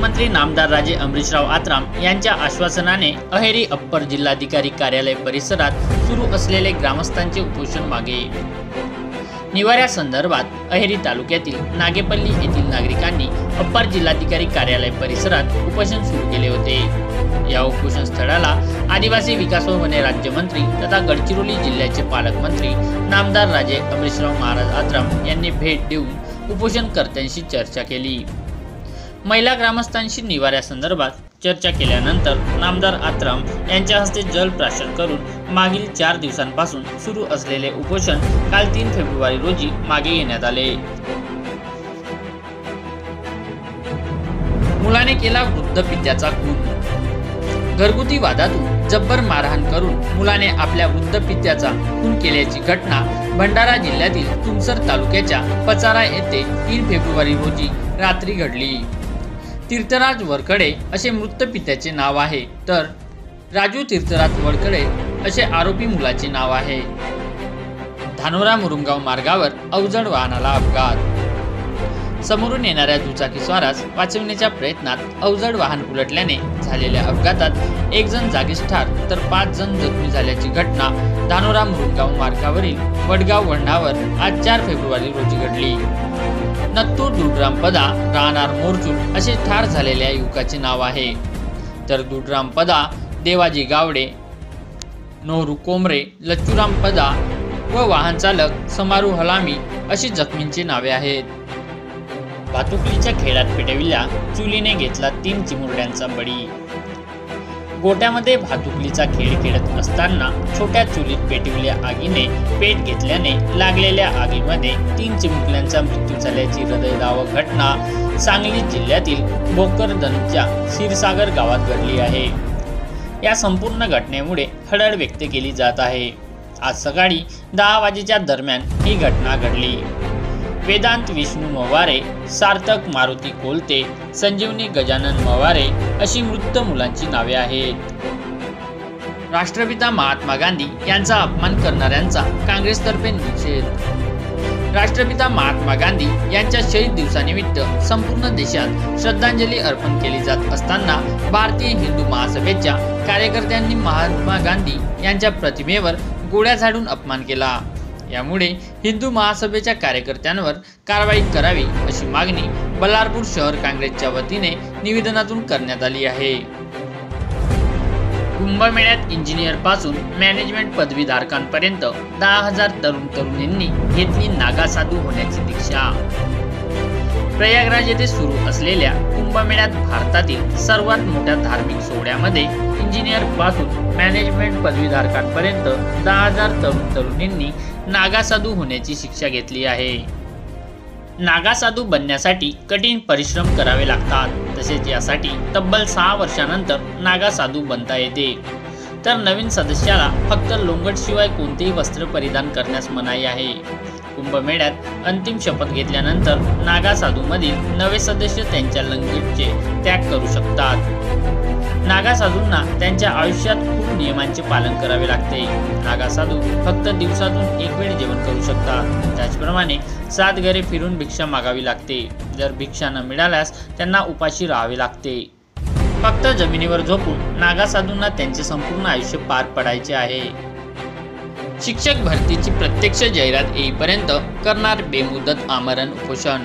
नामदार राजे अमरीशराव आत्राम यांच्या आश्वासनाने अहेरी अप्पर जिल्हाधिकारी कार्यालय परिसरात सुरू असलेले ग्रामस्थांचे उपोषण मागे निवाऱ्या संदर्भात अहेरी तालुक्यातील नागेपल्ली येथील नागरिकांनी अप्पर जिल्हाधिकारी कार्यालय परिसरात उपोषण सुरू केले होते. या उपोषण स्थळाला आदिवासी विकास व वने राज्यमंत्री तथा गडचिरोली जिल्ह्याचे पालकमंत्री नामदार राजे अमरीशराव महाराज आत्राम यांनी भेट देऊन उपोषणकर्त्यांशी चर्चा केली. महिला ग्रामस्थांशी निवाऱ्यासंदर्भात चर्चा केल्यानंतर नामदार आत्राम यांच्या हस्ते जल प्राशन करून मागील चार दिवसांपासून सुरू असलेले उपोषण काल तीन फेब्रुवारी रोजी मागे घेण्यात आले. मुलाने केला वृद्ध पित्याचा खून. घरगुती वादातून जब्बर मारहाण करून मुलाने आपल्या वृद्ध पित्याचा खून केल्याची घटना भंडारा जिल्ह्यातील तुमसर तालुक्याच्या पचारा येथे तीन फेब्रुवारी रोजी रात्री घडली. तीर्थराज वरकडे असे मृत पित्याचे नाव आहे. तर राजू तीर्थराज वरकडे असे आरोपी मुलाचे नाव आहे. धानोरा मुरुमगाव मार्गावर अवजड वाहनाला अपघात. समोरून येणाऱ्या दुचाकी स्वारास वाचवण्याच्या प्रयत्नात अवजड वाहन उलटल्याने झालेल्या अपघातात एक जण जागीच ठार तर पाच जण जखमी झाल्याची घटना धानोरा मुरुमगाव मार्गावरील वडगाव वंढावर आज चार फेब्रुवारी रोजी घडली. नत्तू दुडरामपदा राहणार मोरचूल असे ठार झालेल्या युवकाचे नाव आहे. तर दुडरामपदा देवाजी गावडे नोहरू कोमरे लच्चूरामपदा व वाहन चालक समारू हलामी अशी जखमींची नावे आहेत. भातुकलीच्या खेळात पेटविल्या चुलीने घेतला तीन चिमुरड्यांचा बळी. गोट्यामध्ये भातुकलीचा खेळ खेळत असताना छोट्या चुलीत पेटविल्या आगीने पेट घेतल्याने लागलेल्या आगीमध्ये तीन चिमुकल्यांचा मृत्यू झाल्याची हृदयदावक घटना सांगली जिल्ह्यातील भोकरदनच्या क्षीरसागर गावात घडली आहे. या संपूर्ण घटनेमुळे हळहळ व्यक्त केली जात आहे. आज सकाळी दहा वाजेच्या दरम्यान ही घटना घडली. वेदांत विष्णू मवारे सार्थक मारुती कोलते संजीवनी गजानन मवारे अशी मृत मुलांची नावे आहेत. राष्ट्रपिता महात्मा गांधी यांचा अपमान करणाऱ्यांचा काँग्रेसतर्फे निषेध. राष्ट्रपिता महात्मा गांधी यांच्या शहीद दिवसानिमित्त संपूर्ण देशात श्रद्धांजली अर्पण केली जात असताना भारतीय हिंदू महासभेच्या कार्यकर्त्यांनी महात्मा गांधी यांच्या प्रतिमेवर गोळ्या झाडून अपमान केला. यामुळे हिंदू महासभेच्या कार्यकर्त्यांवर कारवाई करावी अशी मागणी बल्लारपूर शहर काँग्रेसच्या वतीने निवेदनातून करण्यात आली आहे. कुंभमेळ्यात इंजिनियरपासून मॅनेजमेंट पदवीधारकांपर्यंत दहा हजार तरुण तरुणींनी घेतली नागा साधू होण्याची दीक्षा. प्रयागराज येथे सुरू असलेल्या कुंभमेळ्यात भारतातील सर्वात मोठ्या धार्मिक सोहळ्यामध्ये इंजिनियरपासून मॅनेजमेंट पदवीधारकांपर्यंत दहा हजार तरुण तरुणींनी नागासाधू होण्याची शिक्षा घेतली आहे. नागासाधू बनण्यासाठी कठीण परिश्रम करावे लागतात. तसेच यासाठी तब्बल सहा वर्षानंतर नागासाधू बनता येते. तर नवीन सदस्याला फक्त लोंगटशिवाय कोणतेही वस्त्र परिधान करण्यास मनाई आहे. कुंभमेळ्यात अंतिम शपथ घेतल्यानंतर नागासाधूमधील नवे सदस्य त्यांच्या लंगीटचे त्याग करू शकतात. नागासाधूंना त्यांच्या आयुष्यात खूप नियमांचे पालन करावे लागते. नागासाधू फक्त दिवसातून एक वेळ जेवण करू शकतात. त्याचप्रमाणे सात घरे फिरून भिक्षा मागावी लागते. जर भिक्षा न मिळाल्यास त्यांना उपाशी राहावे लागते. फक्त जमिनीवर झोपून नागासाधूंना त्यांचे संपूर्ण आयुष्य पार पडायचे आहे. शिक्षक भरतीची प्रत्यक्ष जाहिरात येईपर्यंत करणार बेमुदत आमरण उपोषण.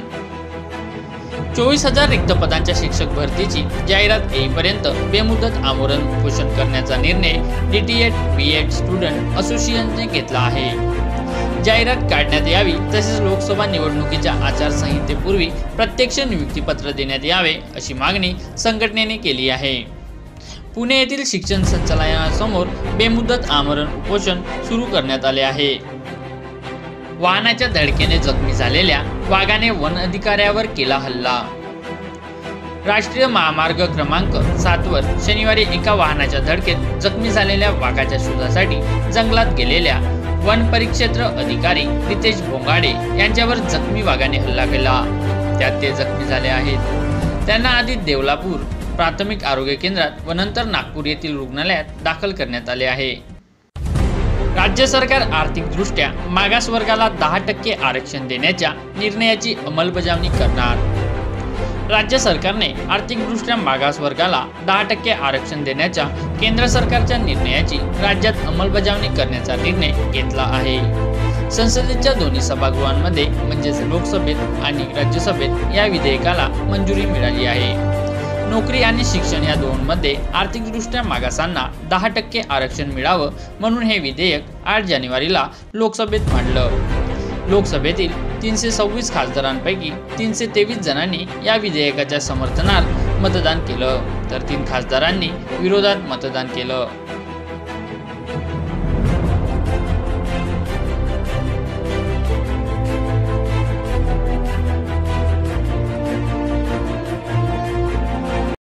चोवीस हजार रिक्त पदांच्या शिक्षक भरतीची जाहिरात येईपर्यंत बेमुदत आमरण उपोषण करण्याचा निर्णय डीटीएड बी एड स्टुडंट असोसिएशनने घेतला आहे. जाहिरात काढण्यात यावी तसेच लोकसभा निवडणुकीच्या आचारसंहितेपूर्वी प्रत्यक्ष नियुक्तीपत्र देण्यात यावे अशी मागणी संघटनेने केली आहे. पुणे येथील शिक्षण संचालनासमोर बेमुदत आमरण उपोषण सुरू करण्यात आले आहे. वाहनाच्या धडकेने जखमी झालेल्या वाघाने वन अधिकाऱ्यावर केला हल्ला. राष्ट्रीय महामार्ग क्रमांक सातवर शनिवारी एका वाहनाच्या धडकेत जखमी झालेल्या वाघाच्या शोधासाठी जंगलात गेलेल्या वन परिक्षेत्र अधिकारी रितेश भोंगाडे यांच्यावर जखमी वाघाने हल्ला केला. त्यात ते जखमी झाले आहेत. त्यांना आधी देवलापूर प्राथमिक आरोग्य केंद्रात व नंतर नागपूर येथील रुग्णालयात दाखल करण्यात आले आहे. राज्य सरकार आर्थिकदृष्ट्या मागासवर्गाला दहा टक्के आरक्षण देण्याच्या निर्णयाची अंमलबजावणी करणार. राज्य सरकारने आर्थिकदृष्ट्या मागास वर्गाला दहा टक्के आरक्षण देण्याच्या केंद्र सरकारच्या निर्णयाची राज्यात अंमलबजावणी करण्याचा निर्णय घेतला आहे. संसदेच्या दोन्ही सभागृहांमध्ये म्हणजेच लोकसभेत आणि राज्यसभेत या विधेयकाला मंजुरी मिळाली आहे. नोकरी आणि शिक्षण या दोनमध्ये आर्थिकदृष्ट्या मागासांना दहा टक्के आरक्षण मिळावं म्हणून हे विधेयक आठ जानेवारीला लोकसभेत मांडलं. लोकसभेतील तीनशे सव्वीस खासदारांपैकी तीनशे तेवीस जणांनी या विधेयकाच्या समर्थनात मतदान केलं. तर तीन खासदारांनी विरोधात मतदान केलं.